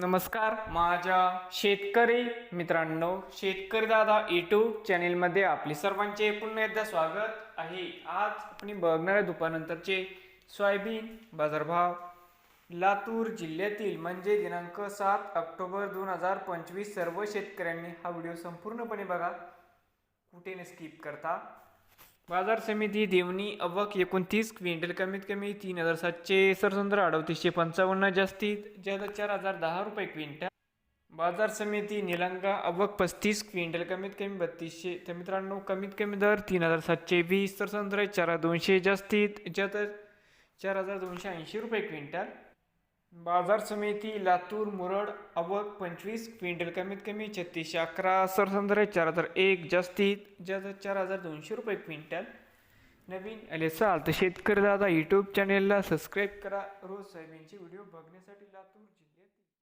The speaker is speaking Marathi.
नमस्कार माझ्या शेतकरी मित्रांनो शेतकरी दादा यूट्यूब चॅनेलमध्ये आपले सर्वांचे पुन्हा एकदा स्वागत आहे. आज आपण बघणार आहे दुपारनंतरचे सोयाबीन बाजारभाव. लातूर जिल्ह्यातील म्हणजे दिनांक सात ऑक्टोबर दोन हजार पंचवीस सर्व शेतकऱ्यांनी हा व्हिडिओ संपूर्णपणे बघा. कुठे न स्किप करता. बाजार समिती देवणी अवक एकोणतीस क्विंटल कमीत कमी तीन हजार सातशे सरसंद्र अडतीसशे पंचावन्न जास्तीत जास्त चार हजार दहा रुपये क्विंटल. बाजार समिती निलंगा अवक पस्तीस क्विंटल कमीत कमी बत्तीसशे. तर मित्रांनो कमीत कमी दर तीन हजार सातशे वीस सरसंद्र चार हजार दोनशे जास्तीत जास्त चार हजार दोनशे ऐंशी रुपये क्विंटल. बाजार समिती लातूर मुरड अवक पंचवीस क्विंटल कमीत कमी छत्तीसशे अकरा सरसंद्र चार हजार एक जास्तीत जास्त चार हजार दोनशे रुपये क्विंटल. नवीन आले असाल तर शेतकरी दादा यूट्यूब चॅनेलला सबस्क्राईब करा. रोज सोयाबीनचे व्हिडिओ बघण्यासाठी लातूर जिल्ह्यात